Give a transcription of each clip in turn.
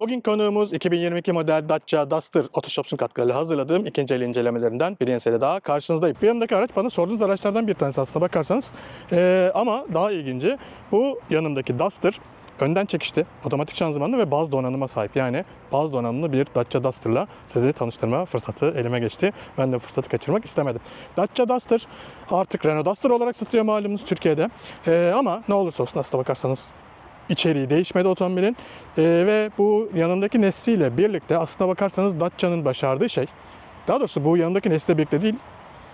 Bugün konuğumuz 2022 model Dacia Duster Otoshops'un katkılarıyla hazırladığım ikinci el incelemelerinden bir yeni daha karşınızdayım. Bu yanımdaki araç bana sorduğunuz araçlardan bir tanesi aslında bakarsanız. Ee, ama daha ilginci bu yanımdaki Duster önden çekişti, otomatik şanzımanlı ve baz donanıma sahip. Yani baz donanımlı bir Dacia Duster'la sizi tanıştırma fırsatı elime geçti. Ben de fırsatı kaçırmak istemedim. Dacia Duster artık Renault Duster olarak satılıyor malumunuz Türkiye'de. Ee, ama ne olursa olsun aslında bakarsanız içeriği değişmedi otomobilin. Ee, ve bu yanındaki nesliyle birlikte aslına bakarsanız Dacia'nın başardığı şey, daha doğrusu bu yanındaki nesle birlikte değil,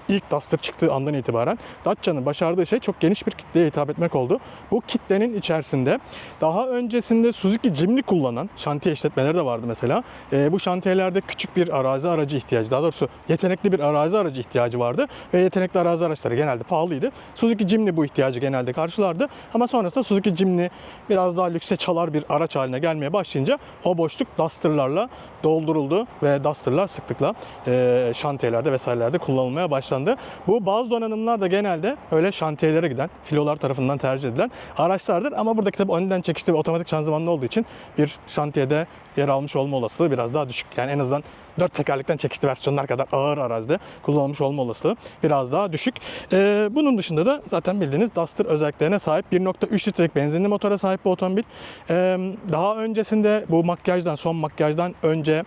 ilk Duster çıktığı andan itibaren Dacia'nın başardığı şey çok geniş bir kitleye hitap etmek oldu. Bu kitlenin içerisinde daha öncesinde Suzuki Jimny kullanan şantiye işletmeleri de vardı mesela. Ee, bu şantiyelerde küçük bir arazi aracı ihtiyacı, daha doğrusu yetenekli bir arazi aracı ihtiyacı vardı ve yetenekli arazi araçları genelde pahalıydı. Suzuki Jimny bu ihtiyacı genelde karşılardı ama sonrasında Suzuki Jimny biraz daha lükse çalar bir araç haline gelmeye başlayınca o boşluk Duster'larla dolduruldu ve Duster'lar sıklıkla e, şantiyelerde vesairelerde kullanılmaya başlandı. Bu bazı donanımlar da genelde öyle şantiyelere giden, filolar tarafından tercih edilen araçlardır ama buradaki tabii önden çekişli ve otomatik şanzımanlı olduğu için bir şantiyede yer almış olma olasılığı biraz daha düşük. Yani en azından dört tekerlekten çekişli versiyonlar kadar ağır arazide kullanılmış olma olasılığı biraz daha düşük. Ee, bunun dışında da zaten bildiğiniz Duster özelliklerine sahip 1.3 litrelik benzinli motora sahip bu otomobil. Ee, daha öncesinde bu makyajdan, son makyajdan önce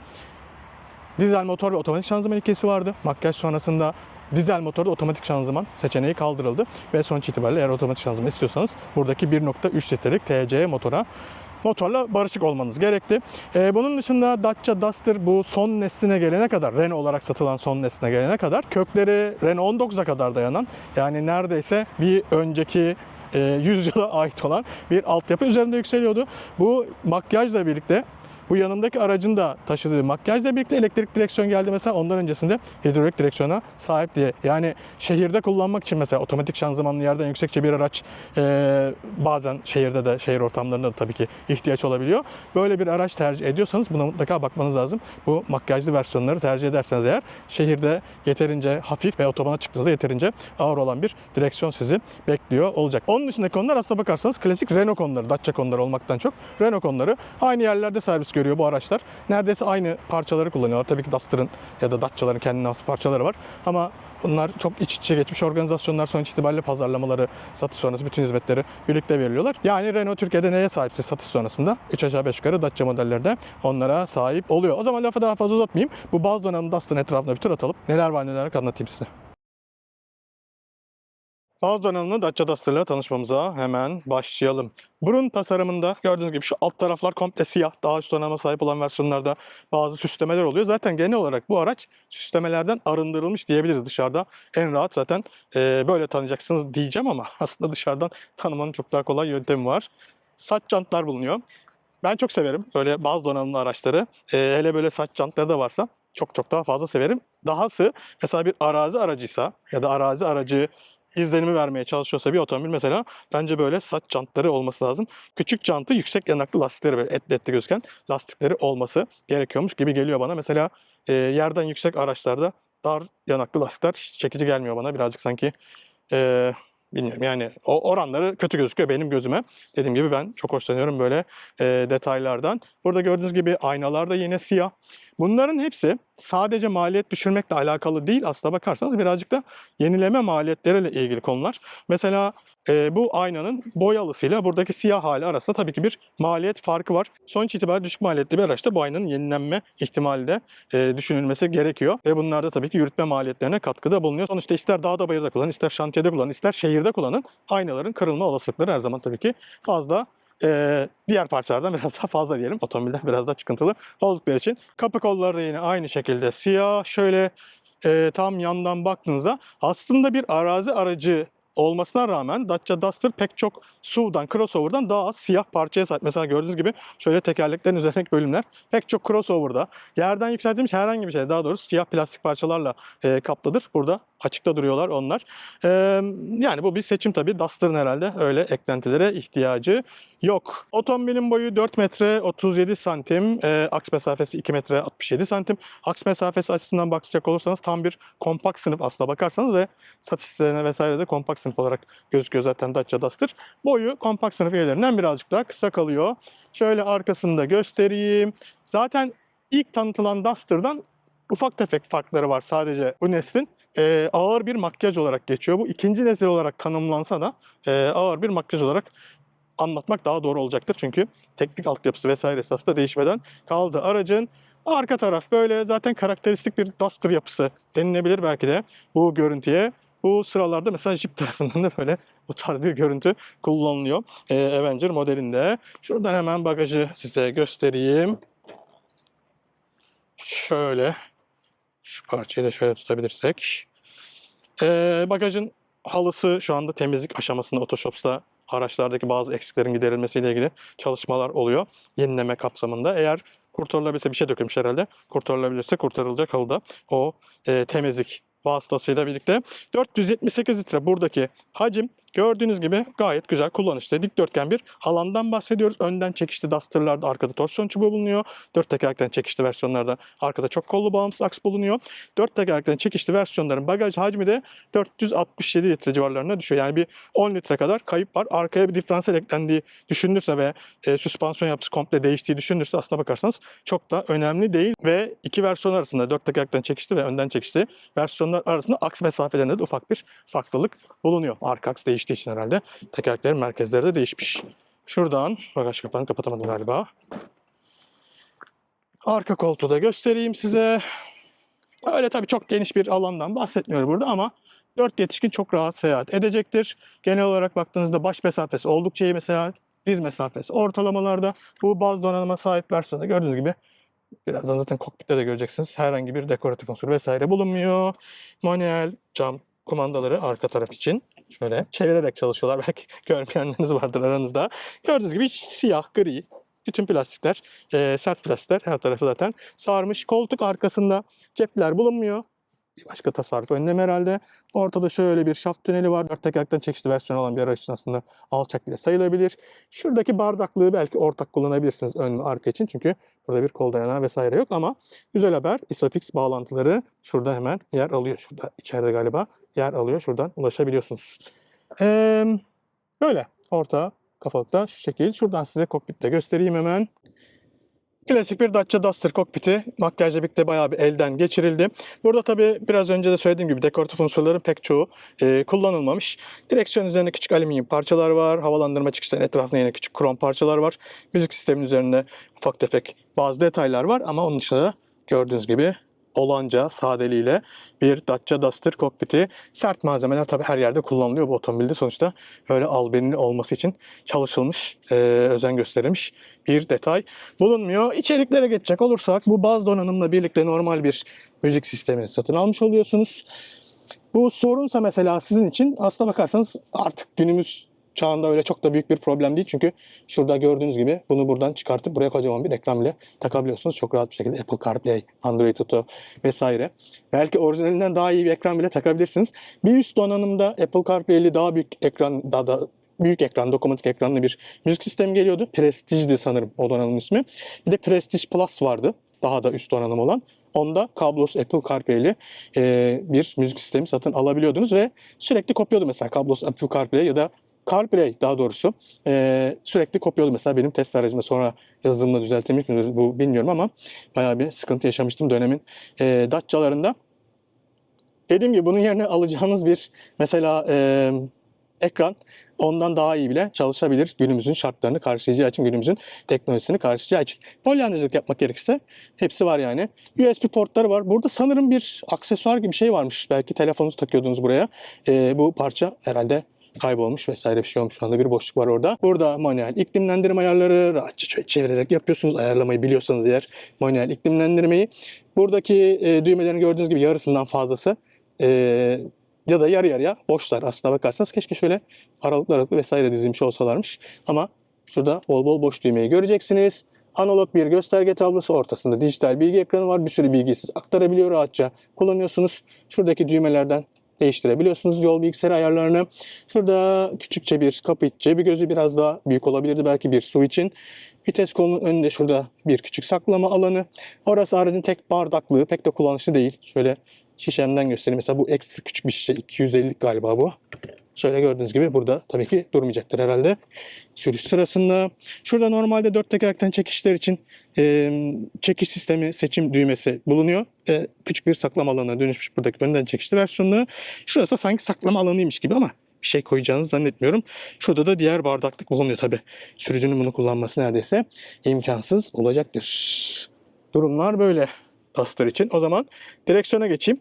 dizel motor ve otomatik şanzıman ikilisi vardı. Makyaj sonrasında dizel motorda otomatik şanzıman seçeneği kaldırıldı ve sonuç itibariyle eğer otomatik şanzıman istiyorsanız buradaki 1.3 litrelik TC motora motorla barışık olmanız gerekli. Ee, bunun dışında Dacia Duster bu son nesline gelene kadar, Renault olarak satılan son nesline gelene kadar kökleri Renault 19'a kadar dayanan yani neredeyse bir önceki e, yüzyıla ait olan bir altyapı üzerinde yükseliyordu. Bu makyajla birlikte bu yanımdaki aracın da taşıdığı makyajla birlikte elektrik direksiyon geldi mesela ondan öncesinde hidrolik direksiyona sahip diye. Yani şehirde kullanmak için mesela otomatik şanzımanlı yerden yüksekçe bir araç e, bazen şehirde de şehir ortamlarında da tabii ki ihtiyaç olabiliyor. Böyle bir araç tercih ediyorsanız buna mutlaka bakmanız lazım. Bu makyajlı versiyonları tercih ederseniz eğer şehirde yeterince hafif ve otobana çıktığınızda yeterince ağır olan bir direksiyon sizi bekliyor olacak. Onun dışındaki konular aslında bakarsanız klasik Renault konuları, Dacia konuları olmaktan çok Renault konuları aynı yerlerde servis görüyor bu araçlar. Neredeyse aynı parçaları kullanıyorlar. Tabii ki Duster'ın ya da Dacia'ların kendine has parçaları var. Ama bunlar çok iç içe geçmiş organizasyonlar sonuç itibariyle pazarlamaları, satış sonrası bütün hizmetleri birlikte veriliyorlar. Yani Renault Türkiye'de neye sahipse satış sonrasında 3 aşağı 5 yukarı Dacia modellerde onlara sahip oluyor. O zaman lafı daha fazla uzatmayayım. Bu bazı donanım Duster'ın etrafına bir tur atalım. Neler var neler yok anlatayım size. Baz donanımlı Dacia Duster'la tanışmamıza hemen başlayalım. Burun tasarımında gördüğünüz gibi şu alt taraflar komple siyah. Daha üst donanıma sahip olan versiyonlarda bazı süslemeler oluyor. Zaten genel olarak bu araç süslemelerden arındırılmış diyebiliriz dışarıda. En rahat zaten e, böyle tanıyacaksınız diyeceğim ama aslında dışarıdan tanımanın çok daha kolay yöntemi var. Saç jantlar bulunuyor. Ben çok severim böyle bazı donanımlı araçları. E, hele böyle saç jantları da varsa çok çok daha fazla severim. Dahası mesela bir arazi aracıysa ya da arazi aracı izlenimi vermeye çalışıyorsa bir otomobil mesela bence böyle saç jantları olması lazım. Küçük jantı yüksek yanaklı lastikleri böyle etli etli gözüken lastikleri olması gerekiyormuş gibi geliyor bana. Mesela e, yerden yüksek araçlarda dar yanaklı lastikler hiç çekici gelmiyor bana. Birazcık sanki e, bilmiyorum yani o oranları kötü gözüküyor benim gözüme. Dediğim gibi ben çok hoşlanıyorum böyle e, detaylardan. Burada gördüğünüz gibi aynalar da yine siyah. Bunların hepsi sadece maliyet düşürmekle alakalı değil aslına bakarsanız birazcık da yenileme maliyetleriyle ilgili konular. Mesela e, bu aynanın boyalısıyla buradaki siyah hali arasında tabii ki bir maliyet farkı var. Sonuç itibariyle düşük maliyetli bir araçta bu aynanın yenilenme ihtimali de e, düşünülmesi gerekiyor. Ve bunlar da tabii ki yürütme maliyetlerine katkıda bulunuyor. Sonuçta ister dağda bayırda kullanın, ister şantiyede kullanın, ister şehirde kullanın aynaların kırılma olasılıkları her zaman tabii ki fazla ee, diğer parçalardan biraz daha fazla diyelim. Otomobilden biraz daha çıkıntılı oldukları için. Kapı kolları da yine aynı şekilde siyah. Şöyle e, tam yandan baktığınızda aslında bir arazi aracı olmasına rağmen Dacia Duster pek çok SUV'dan, crossover'dan daha az siyah parçaya sahip. Mesela gördüğünüz gibi şöyle tekerleklerin üzerindeki bölümler pek çok crossover'da yerden yükseltilmiş herhangi bir şey daha doğrusu siyah plastik parçalarla e, kaplıdır. Burada açıkta duruyorlar onlar. E, yani bu bir seçim tabii. Duster'ın herhalde öyle eklentilere ihtiyacı yok. Otomobilin boyu 4 metre 37 santim, e, aks mesafesi 2 metre 67 santim. Aks mesafesi açısından bakacak olursanız tam bir kompakt sınıf aslına bakarsanız ve satış sitelerine vesaire de kompakt sınıf olarak gözüküyor zaten Dacia Duster. Boyu kompakt sınıf üyelerinden birazcık daha kısa kalıyor. Şöyle arkasını da göstereyim. Zaten ilk tanıtılan Duster'dan ufak tefek farkları var sadece bu neslin. Ee, ağır bir makyaj olarak geçiyor. Bu ikinci nesil olarak tanımlansa da e, ağır bir makyaj olarak anlatmak daha doğru olacaktır. Çünkü teknik altyapısı vesaire esas da değişmeden kaldı. Aracın arka taraf böyle zaten karakteristik bir Duster yapısı denilebilir belki de bu görüntüye. Bu sıralarda mesela Jeep tarafından da böyle bu tarz bir görüntü kullanılıyor. Ee, Avenger modelinde. Şuradan hemen bagajı size göstereyim. Şöyle şu parçayı da şöyle tutabilirsek. Ee, bagajın halısı şu anda temizlik aşamasında Otoshops'ta araçlardaki bazı eksiklerin giderilmesiyle ilgili çalışmalar oluyor. Yenileme kapsamında. Eğer kurtarılabilirse bir şey dökülmüş herhalde. Kurtarılabilirse kurtarılacak halıda o e, temizlik vasıtasıyla birlikte 478 litre buradaki hacim gördüğünüz gibi gayet güzel kullanışlı. Dikdörtgen bir alandan bahsediyoruz. Önden çekişli Duster'larda arkada torsiyon çubuğu bulunuyor. Dört tekerlekten çekişli versiyonlarda arkada çok kollu bağımsız aks bulunuyor. Dört tekerlekten çekişli versiyonların bagaj hacmi de 467 litre civarlarına düşüyor. Yani bir 10 litre kadar kayıp var. Arkaya bir diferansiyel eklendiği düşünülürse ve e, süspansiyon yapısı komple değiştiği düşünülürse aslına bakarsanız çok da önemli değil. Ve iki versiyon arasında dört tekerlekten çekişli ve önden çekişli versiyonlar arasında aks mesafelerinde de ufak bir farklılık bulunuyor. Arka aks değiştiği için herhalde tekerleklerin merkezleri de değişmiş. Şuradan bagaj kapağını kapatamadım galiba. Arka koltuğu da göstereyim size. Öyle tabii çok geniş bir alandan bahsetmiyorum burada ama 4 yetişkin çok rahat seyahat edecektir. Genel olarak baktığınızda baş mesafesi oldukça iyi mesela diz mesafesi ortalamalarda. Bu baz donanıma sahip versiyonda gördüğünüz gibi birazdan zaten kokpitte de göreceksiniz. Herhangi bir dekoratif unsur vesaire bulunmuyor. Manuel cam kumandaları arka taraf için şöyle çevirerek çalışıyorlar. Belki görmeyenleriniz vardır aranızda. Gördüğünüz gibi siyah, gri, bütün plastikler, e, sert plastikler her tarafı zaten sarmış. Koltuk arkasında cepler bulunmuyor. Bir başka tasarruf önlem herhalde. Ortada şöyle bir şaft tüneli var. Dört tekerlekten çeşitli versiyon olan bir araç için aslında alçak bile sayılabilir. Şuradaki bardaklığı belki ortak kullanabilirsiniz ön ve arka için. Çünkü burada bir kol dayanağı vesaire yok ama güzel haber. Isofix bağlantıları şurada hemen yer alıyor. Şurada içeride galiba yer alıyor. Şuradan ulaşabiliyorsunuz. Ee, böyle orta kafalıkta şu şekil. Şuradan size kokpitte göstereyim hemen. Klasik bir Dacia Duster kokpiti makyajla birlikte bayağı bir elden geçirildi. Burada tabii biraz önce de söylediğim gibi dekoratif unsurların pek çoğu e, kullanılmamış. Direksiyon üzerinde küçük alüminyum parçalar var. Havalandırma çıkışlarının etrafında yine küçük krom parçalar var. Müzik sistemin üzerinde ufak tefek bazı detaylar var ama onun dışında da gördüğünüz gibi olanca sadeliğiyle bir Dacia Duster kokpiti. Sert malzemeler tabii her yerde kullanılıyor bu otomobilde. Sonuçta öyle albenili olması için çalışılmış, e, özen gösterilmiş bir detay bulunmuyor. İçeriklere geçecek olursak bu baz donanımla birlikte normal bir müzik sistemi satın almış oluyorsunuz. Bu sorunsa mesela sizin için aslına bakarsanız artık günümüz çağında öyle çok da büyük bir problem değil. Çünkü şurada gördüğünüz gibi bunu buradan çıkartıp buraya kocaman bir ekran bile takabiliyorsunuz. Çok rahat bir şekilde Apple CarPlay, Android Auto vesaire. Belki orijinalinden daha iyi bir ekran bile takabilirsiniz. Bir üst donanımda Apple CarPlay'li daha büyük ekran, daha da büyük ekran, dokunmatik ekranlı bir müzik sistemi geliyordu. Prestige'di sanırım o donanımın ismi. Bir de Prestige Plus vardı. Daha da üst donanım olan. Onda kablosuz Apple CarPlay'li e, bir müzik sistemi satın alabiliyordunuz ve sürekli kopyayordu mesela kablosuz Apple CarPlay ya da CarPlay daha doğrusu e, sürekli kopyalı mesela benim test aracımda sonra yazılımla düzeltilmiş midir bu bilmiyorum ama bayağı bir sıkıntı yaşamıştım dönemin e, Dacia'larında. Dediğim gibi bunun yerine alacağınız bir mesela e, ekran ondan daha iyi bile çalışabilir günümüzün şartlarını karşılayacağı için, günümüzün teknolojisini karşılayacağı için. Polyanlıcılık yapmak gerekirse hepsi var yani. USB portları var. Burada sanırım bir aksesuar gibi bir şey varmış. Belki telefonunuzu takıyordunuz buraya. E, bu parça herhalde kaybolmuş vesaire bir şey olmuş. Şu anda bir boşluk var orada. Burada manuel iklimlendirme ayarları rahatça çevirerek yapıyorsunuz. Ayarlamayı biliyorsanız eğer manuel iklimlendirmeyi. Buradaki e, düğmelerin gördüğünüz gibi yarısından fazlası e, ya da yarı yarıya boşlar aslına bakarsanız. Keşke şöyle aralıklı aralıklı vesaire dizilmiş olsalarmış. Ama şurada bol bol boş düğmeyi göreceksiniz. Analog bir gösterge tablosu ortasında dijital bilgi ekranı var. Bir sürü bilgiyi aktarabiliyor rahatça kullanıyorsunuz. Şuradaki düğmelerden değiştirebiliyorsunuz yol bilgisayarı ayarlarını. Şurada küçükçe bir kapı iç cebi gözü biraz daha büyük olabilirdi belki bir su için. Vites kolunun önünde şurada bir küçük saklama alanı. Orası aracın tek bardaklığı pek de kullanışlı değil. Şöyle şişemden göstereyim. Mesela bu ekstra küçük bir şişe 250'lik galiba bu. Şöyle gördüğünüz gibi burada tabii ki durmayacaktır herhalde sürüş sırasında. Şurada normalde dört tekerlekten çekişler için e, çekiş sistemi seçim düğmesi bulunuyor. E, küçük bir saklama alanına dönüşmüş buradaki önden çekişli versiyonu. Şurası da sanki saklama alanıymış gibi ama bir şey koyacağınızı zannetmiyorum. Şurada da diğer bardaklık bulunuyor tabii. Sürücünün bunu kullanması neredeyse imkansız olacaktır. Durumlar böyle. Duster için. O zaman direksiyona geçeyim.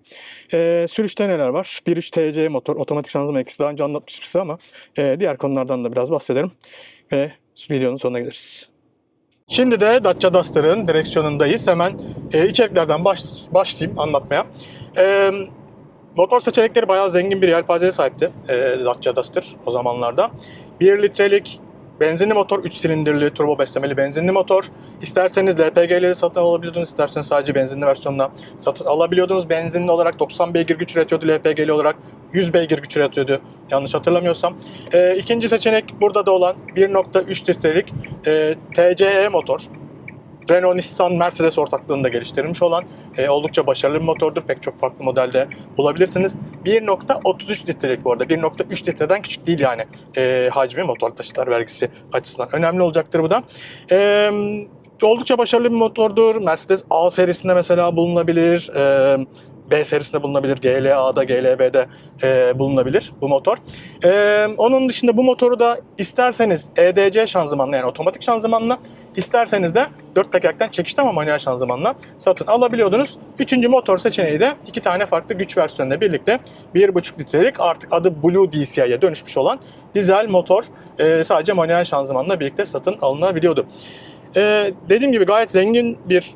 Ee, sürüşte neler var? 1.3 TC motor, otomatik şanzıman ikisi daha önce anlatmıştım size ama e, diğer konulardan da biraz bahsederim. Ve videonun sonuna geliriz. Şimdi de Dacia Duster'ın direksiyonundayız. Hemen e, içeriklerden baş, başlayayım anlatmaya. E, motor seçenekleri bayağı zengin bir yelpazeye sahipti e, Dacia Duster o zamanlarda. 1 litrelik benzinli motor, 3 silindirli turbo beslemeli benzinli motor. İsterseniz LPG'leri satın alabiliyordunuz, isterseniz sadece benzinli versiyonla satın alabiliyordunuz. Benzinli olarak 90 beygir güç üretiyordu, LPG'li olarak 100 beygir güç üretiyordu yanlış hatırlamıyorsam. E, ikinci seçenek burada da olan 1.3 litrelik e, TCE motor. Renault, Nissan, Mercedes ortaklığında geliştirilmiş olan e, oldukça başarılı bir motordur. Pek çok farklı modelde bulabilirsiniz. 1.33 litrelik bu arada. 1.3 litreden küçük değil yani e, hacmi motor taşıtlar vergisi açısından. Önemli olacaktır bu da. E, oldukça başarılı bir motordur. Mercedes A serisinde mesela bulunabilir. E, B serisinde bulunabilir. GLA'da, GLB'de e, bulunabilir bu motor. E, onun dışında bu motoru da isterseniz EDC şanzımanla yani otomatik şanzımanla isterseniz de dört tekerlekten çekişli ama manuel şanzımanla satın alabiliyordunuz. Üçüncü motor seçeneği de iki tane farklı güç versiyonuyla birlikte 1.5 litrelik artık adı Blue DCI'ye dönüşmüş olan dizel motor e, sadece manuel şanzımanla birlikte satın alınabiliyordu. E, dediğim gibi gayet zengin bir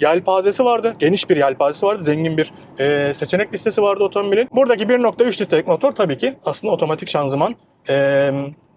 yelpazesi vardı. Geniş bir yelpazesi vardı. Zengin bir e, seçenek listesi vardı otomobilin. Buradaki 1.3 litrelik motor tabii ki aslında otomatik şanzıman e,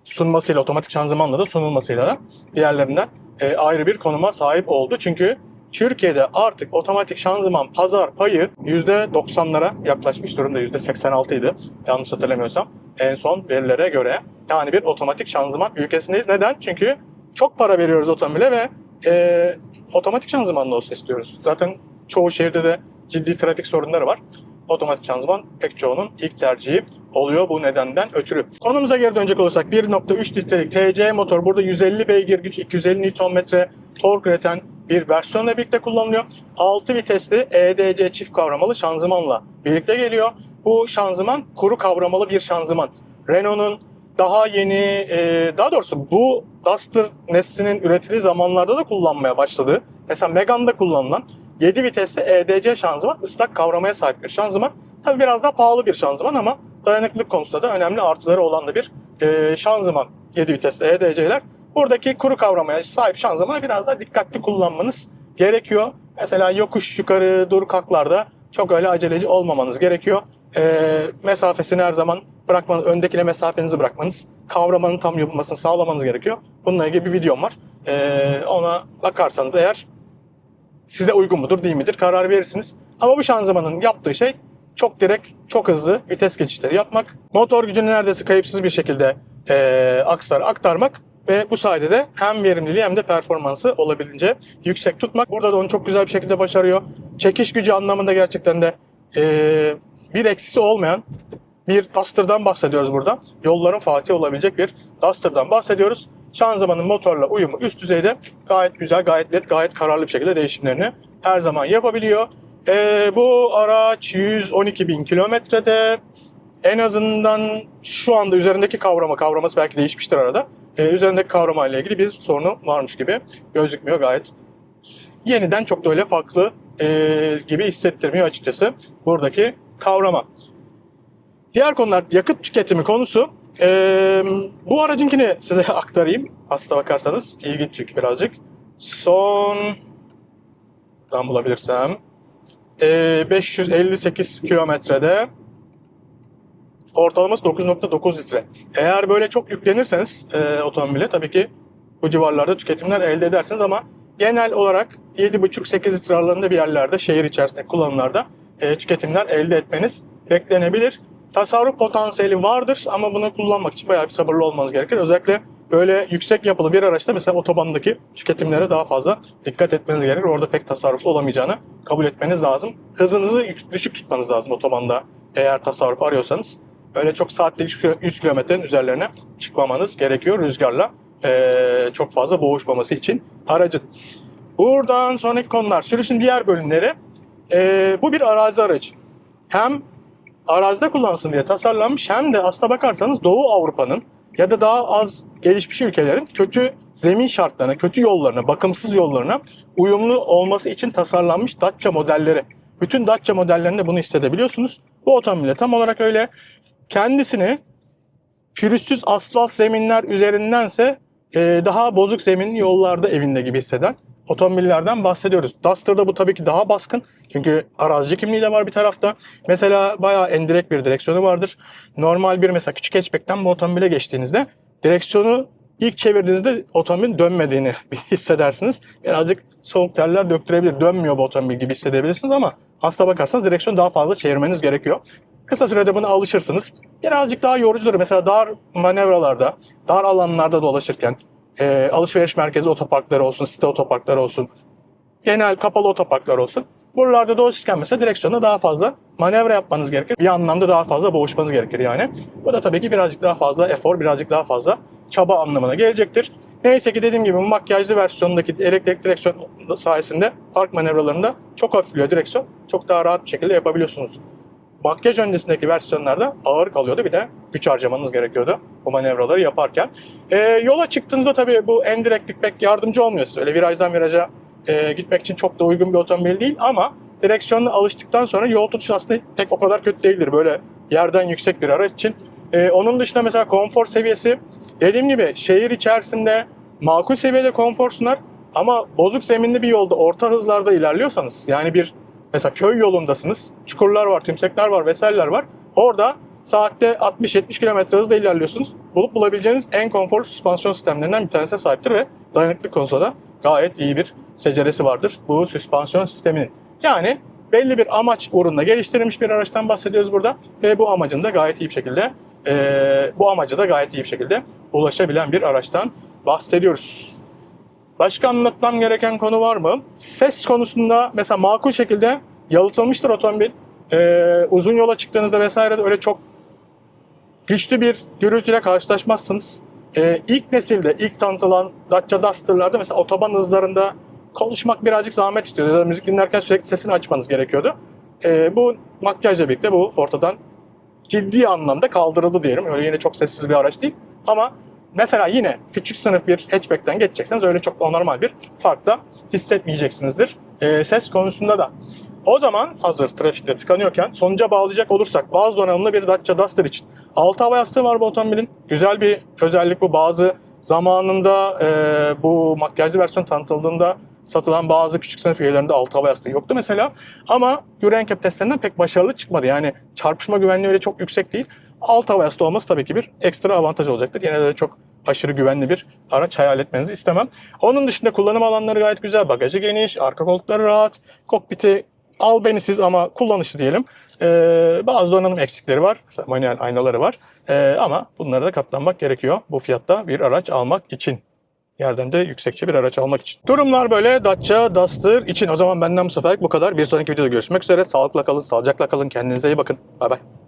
sunmasıyla, otomatik şanzımanla da sunulmasıyla da diğerlerinden e, ayrı bir konuma sahip oldu. Çünkü Türkiye'de artık otomatik şanzıman pazar payı %90'lara yaklaşmış durumda. %86 idi yanlış hatırlamıyorsam en son verilere göre. Yani bir otomatik şanzıman ülkesindeyiz. Neden? Çünkü çok para veriyoruz otomobile ve e, otomatik şanzımanlı olsun istiyoruz. Zaten çoğu şehirde de ciddi trafik sorunları var. Otomatik şanzıman pek çoğunun ilk tercihi oluyor bu nedenden ötürü. Konumuza geri dönecek olursak 1.3 litrelik TC motor burada 150 beygir güç 250 Nm tork üreten bir versiyonla birlikte kullanılıyor. 6 vitesli EDC çift kavramalı şanzımanla birlikte geliyor. Bu şanzıman kuru kavramalı bir şanzıman. Renault'un daha yeni, e, daha doğrusu bu Duster neslinin üretildiği zamanlarda da kullanmaya başladığı, mesela Megane'da kullanılan 7 vitesli EDC şanzıman ıslak kavramaya sahip bir şanzıman. Tabi biraz daha pahalı bir şanzıman ama dayanıklılık konusunda da önemli artıları olan da bir e, şanzıman 7 vitesli EDC'ler. Buradaki kuru kavramaya sahip şanzımanı biraz daha dikkatli kullanmanız gerekiyor. Mesela yokuş yukarı dur kalklarda çok öyle aceleci olmamanız gerekiyor. E, mesafesini her zaman bırakmanız, öndekine mesafenizi bırakmanız, kavramanın tam yapılmasını sağlamanız gerekiyor. Bununla ilgili bir videom var. E, ona bakarsanız eğer size uygun mudur değil midir karar verirsiniz. Ama bu şanzımanın yaptığı şey çok direkt, çok hızlı vites geçişleri yapmak. Motor gücünü neredeyse kayıpsız bir şekilde e, akslara aktarmak ve bu sayede de hem verimliliği hem de performansı olabildiğince yüksek tutmak. Burada da onu çok güzel bir şekilde başarıyor. Çekiş gücü anlamında gerçekten de e, bir eksisi olmayan bir Duster'dan bahsediyoruz burada. Yolların Fatih olabilecek bir Duster'dan bahsediyoruz. Şanzımanın motorla uyumu üst düzeyde gayet güzel, gayet net, gayet kararlı bir şekilde değişimlerini her zaman yapabiliyor. Ee, bu araç 112 bin kilometrede en azından şu anda üzerindeki kavrama, kavraması belki değişmiştir arada. Ee, üzerindeki kavrama ile ilgili bir sorunu varmış gibi gözükmüyor gayet. Yeniden çok da öyle farklı e, gibi hissettirmiyor açıkçası buradaki kavrama. Diğer konular yakıt tüketimi konusu. Ee, bu aracınkini size aktarayım. Aslına bakarsanız ilginç çünkü birazcık. Son tam bulabilirsem ee, 558 kilometrede ortalaması 9.9 litre. Eğer böyle çok yüklenirseniz e, otomobile tabii ki bu civarlarda tüketimler elde edersiniz ama genel olarak 7.5-8 litre aralığında bir yerlerde şehir içerisinde kullanımlarda e, tüketimler elde etmeniz beklenebilir. Tasarruf potansiyeli vardır ama bunu kullanmak için bayağı bir sabırlı olmanız gerekir. Özellikle böyle yüksek yapılı bir araçta mesela otobandaki tüketimlere daha fazla dikkat etmeniz gerekir. Orada pek tasarruflu olamayacağını kabul etmeniz lazım. Hızınızı düşük tutmanız lazım otobanda eğer tasarruf arıyorsanız. Öyle çok saatte 100 kilometrenin üzerlerine çıkmamanız gerekiyor rüzgarla. ee, çok fazla boğuşmaması için aracın. Buradan sonraki konular sürüşün diğer bölümleri. Ee, bu bir arazi aracı. Hem arazide kullanılsın diye tasarlanmış hem de aslına bakarsanız Doğu Avrupa'nın ya da daha az gelişmiş ülkelerin kötü zemin şartlarına, kötü yollarına, bakımsız yollarına uyumlu olması için tasarlanmış Dacia modelleri. Bütün Dacia modellerinde bunu hissedebiliyorsunuz. Bu otomobile tam olarak öyle. Kendisini pürüzsüz asfalt zeminler üzerindense e, daha bozuk zeminli yollarda evinde gibi hisseden otomobillerden bahsediyoruz. Duster'da bu tabii ki daha baskın. Çünkü arazici kimliği de var bir tarafta. Mesela bayağı endirek bir direksiyonu vardır. Normal bir mesela küçük hatchback'ten bu otomobile geçtiğinizde direksiyonu ilk çevirdiğinizde otomobilin dönmediğini hissedersiniz. Birazcık soğuk terler döktürebilir. Dönmüyor bu otomobil gibi hissedebilirsiniz ama aslına bakarsanız direksiyonu daha fazla çevirmeniz gerekiyor. Kısa sürede buna alışırsınız. Birazcık daha yorucudur. Mesela dar manevralarda, dar alanlarda dolaşırken, e, alışveriş merkezi otoparkları olsun, site otoparkları olsun, genel kapalı otoparklar olsun. Buralarda dolaşırken mesela direksiyonda daha fazla manevra yapmanız gerekir. Bir anlamda daha fazla boğuşmanız gerekir yani. Bu da tabii ki birazcık daha fazla efor, birazcık daha fazla çaba anlamına gelecektir. Neyse ki dediğim gibi bu makyajlı versiyonundaki elektrik direksiyon sayesinde park manevralarında çok hafifliyor direksiyon. Çok daha rahat bir şekilde yapabiliyorsunuz. Makyaj öncesindeki versiyonlarda ağır kalıyordu. Bir de güç harcamanız gerekiyordu bu manevraları yaparken. Ee, yola çıktığınızda tabii bu endirektlik pek yardımcı olmuyor size. Öyle virajdan viraja e, gitmek için çok da uygun bir otomobil değil ama direksiyonla alıştıktan sonra yol tutuşu aslında pek o kadar kötü değildir. Böyle yerden yüksek bir araç için. Ee, onun dışında mesela konfor seviyesi dediğim gibi şehir içerisinde makul seviyede konfor sunar ama bozuk zeminli bir yolda orta hızlarda ilerliyorsanız yani bir mesela köy yolundasınız çukurlar var, tümsekler var vesaireler var. Orada saatte 60-70 km hızla ilerliyorsunuz. Bulup bulabileceğiniz en konforlu süspansiyon sistemlerinden bir tanesine sahiptir ve dayanıklı konusunda da gayet iyi bir seceresi vardır bu süspansiyon sisteminin. Yani belli bir amaç uğruna geliştirilmiş bir araçtan bahsediyoruz burada ve bu amacın da gayet iyi bir şekilde eee, bu amaca da gayet iyi bir şekilde ulaşabilen bir araçtan bahsediyoruz. Başka anlatmam gereken konu var mı? Ses konusunda mesela makul şekilde yalıtılmıştır otomobil. Ee, uzun yola çıktığınızda vesaire de öyle çok güçlü bir gürültüyle karşılaşmazsınız. Ee, ilk nesilde, ilk tanıtılan Dacia Duster'larda mesela otoban hızlarında konuşmak birazcık zahmet istiyordu. Ya da müzik dinlerken sürekli sesini açmanız gerekiyordu. Ee, bu makyajla birlikte bu ortadan ciddi anlamda kaldırıldı diyelim. Öyle yine çok sessiz bir araç değil. Ama mesela yine küçük sınıf bir hatchback'ten geçecekseniz öyle çok normal bir fark da hissetmeyeceksinizdir. Ee, ses konusunda da. O zaman hazır trafikte tıkanıyorken sonuca bağlayacak olursak bazı donanımlı bir Dacia Duster için 6 hava yastığı var bu otomobilin. Güzel bir özellik bu. Bazı zamanında e, bu makyajlı versiyon tanıtıldığında satılan bazı küçük sınıf üyelerinde 6 hava yastığı yoktu mesela. Ama Euro NCAP testlerinden pek başarılı çıkmadı. Yani çarpışma güvenliği öyle çok yüksek değil. Alt hava yastığı olması tabii ki bir ekstra avantaj olacaktır. Yine de çok aşırı güvenli bir araç hayal etmenizi istemem. Onun dışında kullanım alanları gayet güzel. Bagajı geniş, arka koltukları rahat, kokpiti albenisiz ama kullanışlı diyelim. Ee, bazı donanım eksikleri var. Mesela manuel aynaları var. Ee, ama bunlara da katlanmak gerekiyor bu fiyatta bir araç almak için. Yerden de yüksekçe bir araç almak için. Durumlar böyle Dacia Duster için. O zaman benden bu seferlik bu kadar. Bir sonraki videoda görüşmek üzere. Sağlıkla kalın, sağlıcakla kalın. Kendinize iyi bakın. Bay bay.